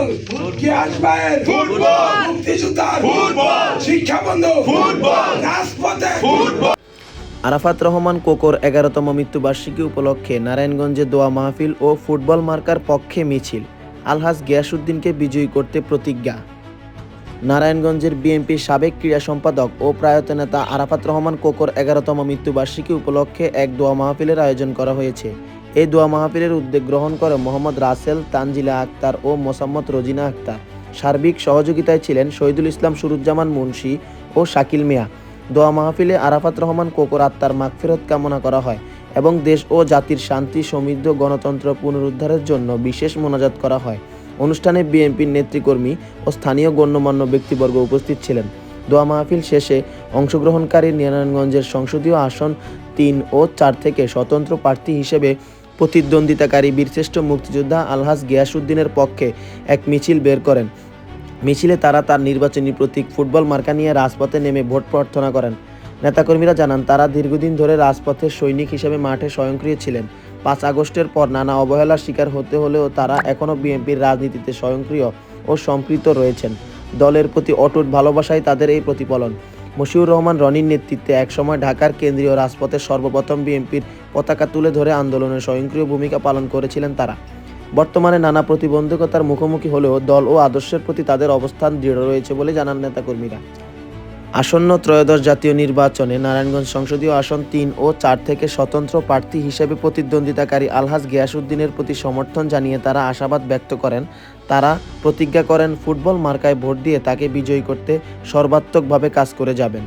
Football Gias ভাইয়ের football! মুক্তিযোদ্ধার football! শিক্ষা বন্ধু। ফুটবল! রাজপথে। ফুটবল। আরাফাত রহমান কোকর এগারোতম মৃত্যুবার্ষিকী উপলক্ষে নারায়ণগঞ্জে দোয়া মাহফিল ও ফুটবল মার্কার পক্ষে মিছিল। আলহাজ গিয়াসুদ্দিনকে বিজয়ী করতে প্রতিজ্ঞা। নারায়ণগঞ্জের বিএনপির সাবেক ক্রীড়া সম্পাদক ও প্রয়াত নেতা আরাফাত রহমান কোকর এগারোতম মৃত্যুবার্ষিকী উপলক্ষে এক দোয়া মাহফিলের আয়োজন করা হয়েছে। এই দোয়া মাহফিলের উদ্যোগ গ্রহণ করে মোহাম্মদ রাসেল, তানজিলা আক্তার ও মোসাম্মদ রোজিনা আক্তার। সার্বিক সহযোগিতায় ছিলেন শহীদুল ইসলাম সুরুজ্জামান মুন্সি ও শাকিল মিয়া। দোয়া মাহফিলে আরাফাত রহমান কোকর আত্মার মাগফিরত কামনা করা হয় এবং দেশ ও জাতির শান্তি, সমৃদ্ধ গণতন্ত্র পুনরুদ্ধারের জন্য বিশেষ মোনাজাত করা হয়। অনুষ্ঠানে বিএনপির নেতৃকর্মী ও স্থানীয় গণ্যমান্য ব্যক্তিবর্গ উপস্থিত ছিলেন। দোয়া মাহফিল শেষে অংশগ্রহণকারী নারায়ণগঞ্জের সংসদীয় আসন তিন ও চার থেকে স্বতন্ত্র প্রার্থী হিসেবে প্রতিদ্বন্দ্বিতাকারী বীরশ্রেষ্ঠ মুক্তিযোদ্ধা আলহাজ গিয়াসুদ্দিনের পক্ষে এক মিছিল বের করেন। মিছিলে তারা তার নির্বাচনী প্রতীক ফুটবল মার্কা নিয়ে রাজপথে নেমে ভোট প্রার্থনা করেন। নেতাকর্মীরা জানান, তারা দীর্ঘদিন ধরে রাজপথের সৈনিক হিসেবে মাঠে স্বয়ংক্রিয় ছিলেন। পাঁচ আগস্টের পর নানা অবহেলার শিকার হতে হলেও তারা এখনও বিএনপির রাজনীতিতে স্বয়ংক্রিয় ও সম্পৃক্ত রয়েছেন। দলের প্রতি অটুট ভালোবাসাই তাদের এই প্রতিফলন। মশিউর রহমান রনির নেতৃত্বে একসময় ঢাকার কেন্দ্রীয় রাজপথে সর্বপ্রথম বিএনপির পতাকা তুলে ধরে আন্দোলনে স্বয়ংক্রিয় ভূমিকা পালন করেছিলেন তারা। বর্তমানে নানা প্রতিবন্ধকতার মুখোমুখি হলেও দল ও আদর্শের প্রতি তাদের অবস্থান দৃঢ় রয়েছে বলে জানান নেতাকর্মীরা। আসন্ন ত্রয়োদশ জাতীয় নির্বাচনে নারায়ণগঞ্জ সংসদীয় আসন তিন ও চার থেকে স্বতন্ত্র প্রার্থী হিসেবে প্রতিদ্বন্দ্বিতাকারী আলহাজ গিয়াসুদ্দিনের প্রতি সমর্থন জানিয়ে তারা আশাবাদ ব্যক্ত করেন। তারা প্রতিজ্ঞা করেন, ফুটবল মার্কায় ভোট দিয়ে তাকে বিজয়ী করতে সর্বাত্মকভাবে কাজ করে যাবেন।